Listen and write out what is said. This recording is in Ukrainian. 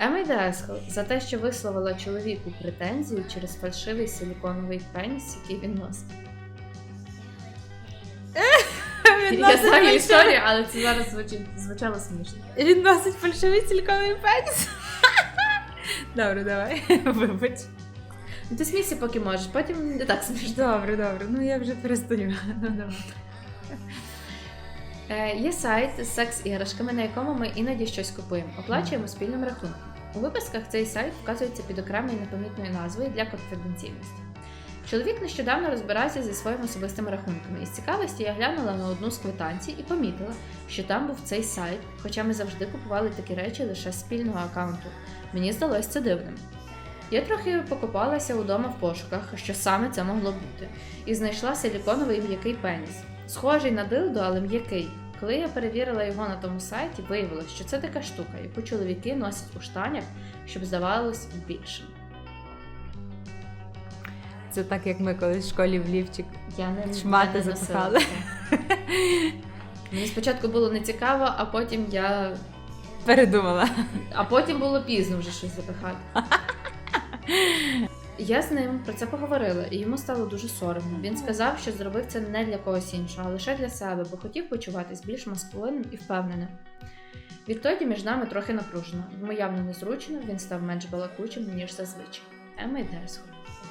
Ема Десхо за те, що висловила чоловіку претензію через фальшивий силіконовий пеніс, який він носить. Він Я носить знаю фальшивий- історію, але це зараз звучить, звучало смішно. Він носить фальшивий силіконовий пеніс. Добре, давай. Вибач. Ну, Ти смійся, поки можеш, потім не так смішно. Добре, добре. Ну я вже перестаю. Ну, давай. Е, є сайт з секс-іграшками, на якому ми іноді щось купуємо, оплачуємо спільним рахунком. У виписках цей сайт вказується під окремою непомітною назвою для конфіденційності. Чоловік нещодавно розбирався зі своїми особистими рахунками, і з цікавості я глянула на одну з квитанцій і помітила, що там був цей сайт, хоча ми завжди купували такі речі лише спільного аккаунту. Мені здалося це дивним. Я трохи покопалася удома в пошуках, що саме це могло бути, і знайшла силіконовий м'який пеніс. Схожий на дилдо, але м'який. Коли я перевірила його на тому сайті, виявилось, що це така штука, яку чоловіки носять у штанях, щоб здавалось більшим. Це так, як ми колись в школі в лівчик. Я не Шмати я не запихали. носила. Мені спочатку було не цікаво, а потім я. Передумала. А потім було пізно вже щось запихати. Я з ним про це поговорила, і йому стало дуже соромно. Він сказав, що зробив це не для когось іншого, а лише для себе, бо хотів почуватись більш маскулинним і впевненим. Відтоді між нами трохи напружено. Йому явно незручно, він став менш балакучим, ніж зазвичай. Ема йде сходу.